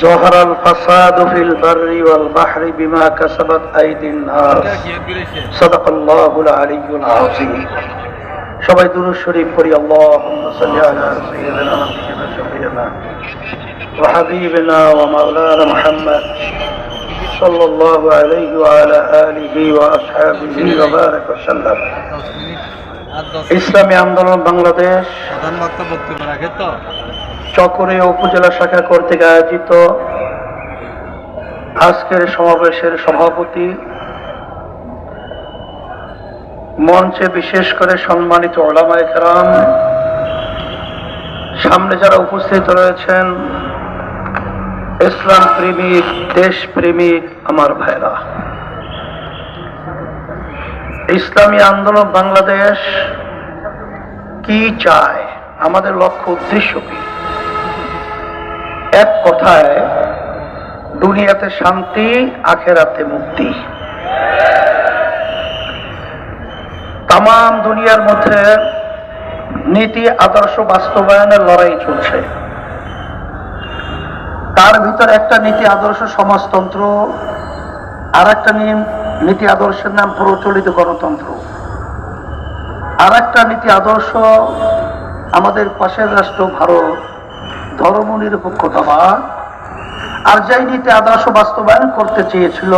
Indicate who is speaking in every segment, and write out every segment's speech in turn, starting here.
Speaker 1: ظهر الفساد في البر والبحر بما كسبت أيدي الناس صدق الله العلي العظيم সবাই দুরুদ শরীফ পড়ি اللهم صل على سيدنا محمد شفيعنا وحبيبنا ومولانا محمد صلى الله عليه وعلى آله وأصحابه وبارك وسلم ইসলামী আন্দোলন বাংলাদেশ
Speaker 2: প্রধান বক্তা বক্তব্য রাখে তো
Speaker 1: চকরিয়া উপজেলা শাখা কর্তৃক আয়োজিত আজকের সমাবেশের সভাপতি মঞ্চে বিশেষ করে সম্মানিত ওলামায় কেরাম, সামনে যারা উপস্থিত রয়েছেন, ইসলাম প্রেমিক, দেশ প্রেমিক আমার ভাইরা। ইসলামী আন্দোলন বাংলাদেশ কি চায়? আমাদের লক্ষ্য উদ্দেশ্য কি? এক কথায়, দুনিয়াতে শান্তি, আখেরাতে মুক্তি। তাম দুনিয়ার মধ্যে নীতি, আদর্শ বাস্তবায়নের লড়াই চলছে। তার ভিতর একটা নীতি, আদর্শ সমাজতন্ত্র আর একটা নীতি, আদর্শের নাম প্রচলিত গণতন্ত্র। আর একটা নীতি, আদর্শ আমাদের পাশের রাষ্ট্র, ভারত ধর্ম নিরপেক্ষতাবাদ আর যাই নীতি আদর্শ বাস্তবায়ন করতে চেয়েছিল,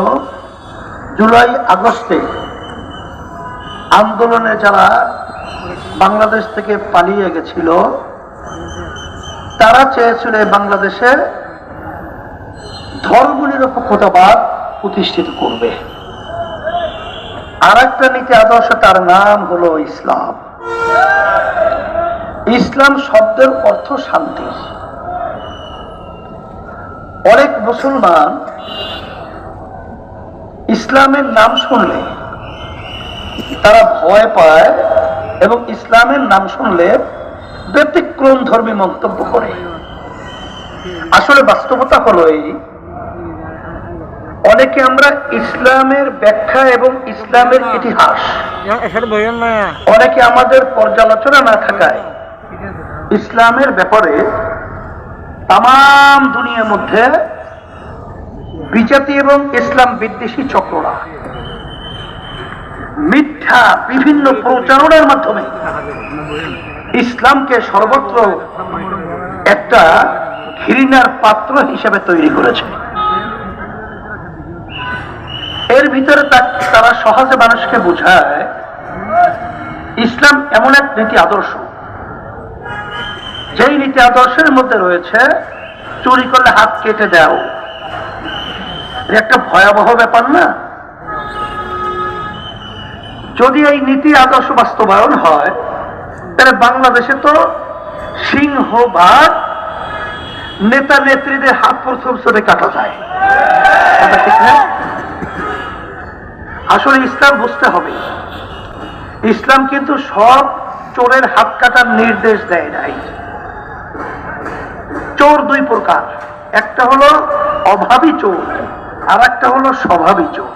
Speaker 1: জুলাই আগস্টে আন্দোলনে যারা বাংলাদেশ থেকে পালিয়ে গেছিল, তারা চেয়েছিল এই বাংলাদেশে ধর্ম নিরপেক্ষতাবাদ প্রতিষ্ঠিত করবে। আর একটা নীতি আদর্শ, তার নাম হলো ইসলাম। ইসলাম শব্দের অর্থ শান্তি। অনেক মুসলমান ইসলামের নাম শুনলে তারা ভয় পায় এবং ইসলামের নাম শুনলে ব্যতিক্রম ধর্মী মন্তব্য করে। আসলে বাস্তবতা হলো এই, অনেকে আমরা ইসলামের ব্যাখ্যা এবং ইসলামের ইতিহাস অনেকে আমাদের পর্যালোচনা না থাকায় ইসলামের ব্যাপারে তাম দুনিয়ার মধ্যে বিজাতি এবং ইসলাম বিদ্বেষী চক্ররা। মিথ্যা বিভিন্ন প্রচারণার মাধ্যমে ইসলামকে সর্বত্র একটা ঘৃণার পাত্র হিসেবে তৈরি করেছে। এর ভিতরে তারা সহজে মানুষকে বোঝায়, ইসলাম এমন এক নীতি আদর্শ যেই নীতি আদর্শের মধ্যে রয়েছে, চুরি করলে হাত কেটে দাও। একটা ভয়াবহ ব্যাপার না? যদি এই নীতি আদর্শ বাস্তবায়ন হয়, তাহলে বাংলাদেশে তো সিংহ ভাগ নেতা নেত্রীদের হাত প্রথম চলে কাটা যায়। আসলে ইসলাম বুঝতে হবে। ইসলাম কিন্তু সব চোরের হাত কাটার নির্দেশ দেয় নাই। চোর দুই প্রকার। একটা হলো অভাবী চোর আর একটা হলো স্বভাবী চোর।